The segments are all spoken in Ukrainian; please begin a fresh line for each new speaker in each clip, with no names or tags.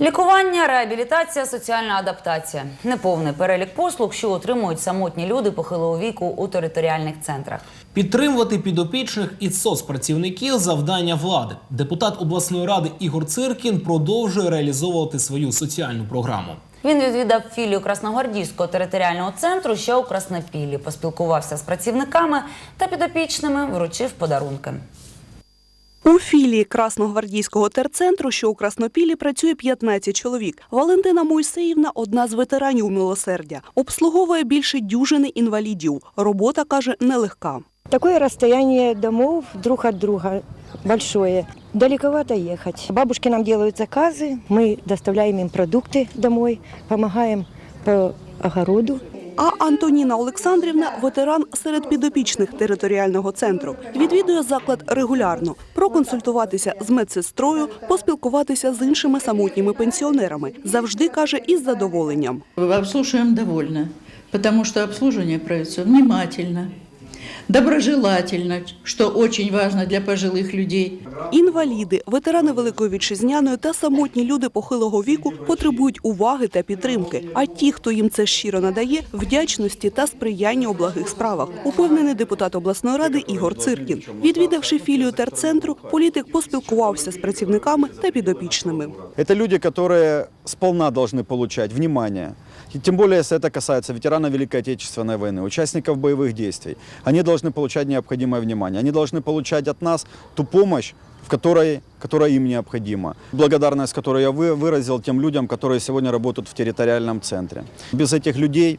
Лікування, реабілітація, соціальна адаптація неповний перелік послуг, що отримують самотні люди похилого віку у територіальних центрах.
Підтримувати підопічних і соцпрацівників завдання влади. Депутат обласної ради Ігор Циркін продовжує реалізовувати свою соціальну програму.
Він відвідав філію Красногвардійського територіального центру, що у Краснопіллі, поспілкувався з працівниками та підопічними, вручив подарунки.
У філії Красногвардійського терцентру, що у Краснопілі, працює 15 чоловік. Валентина Мойсеївна – одна з ветеранів милосердя. Обслуговує більше дюжини інвалідів. Робота, каже, нелегка.
Такое расстояние домов друг от друга большое. Далековато ехать. Бабушки нам делают заказы, мы доставляем им продукты домой, помогаем по огороду.
А Антоніна Олександрівна – ветеран серед підопічних територіального центру. Відвідує заклад регулярно, проконсультуватися з медсестрою, поспілкуватися з іншими самотніми пенсіонерами. Завжди, каже, із задоволенням.
Обслужуємо довольно, тому що обслуження проводится внимательно, доброжелательно, что очень важно для пожилых людей.
Інваліди, ветерани Великої Вітчизняної та самотні люди похилого віку потребують уваги та підтримки. А ті, хто їм це щиро надає, вдячності та сприяння у благих справах, упевнений депутат обласної ради Ігор Циркін. Відвідавши філію терцентру, політик поспілкувався з працівниками та підопічними.
Это люди, которые сполна должны получать внимание. Тем более, если это касается ветеранов Великой Отечественной войны, участников боевых действий. Они должны получать необходимое внимание. Они должны получать от нас ту помощь, в которой, которая им необходима. Благодарность, которую я вы- выразил тем людям, которые сегодня работают в территориальном центре. Без этих людей,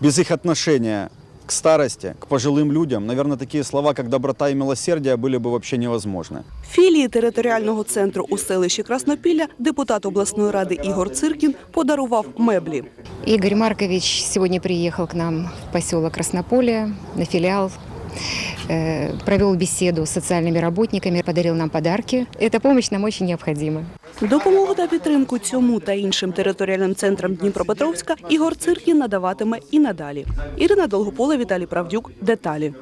без их отношения к старости, к пожилым людям, наверное, такие слова, как доброта и милосердие, были бы вообще невозможны.
Філії територіального центру у селищі Краснопілля депутат обласної ради Ігор Циркін подарував меблі.
Игорь Маркович сегодня приехал к нам в поселок Краснополе на филиал, э, провел беседу с социальными работниками, подарил нам подарки. Эта помощь нам очень необходима.
Допомогу та підтримку цьому та іншим територіальним центрам Дніпропетровська Ігор Циркін надаватиме і надалі. Ірина Долгопола, Віталій Правдюк. Деталі.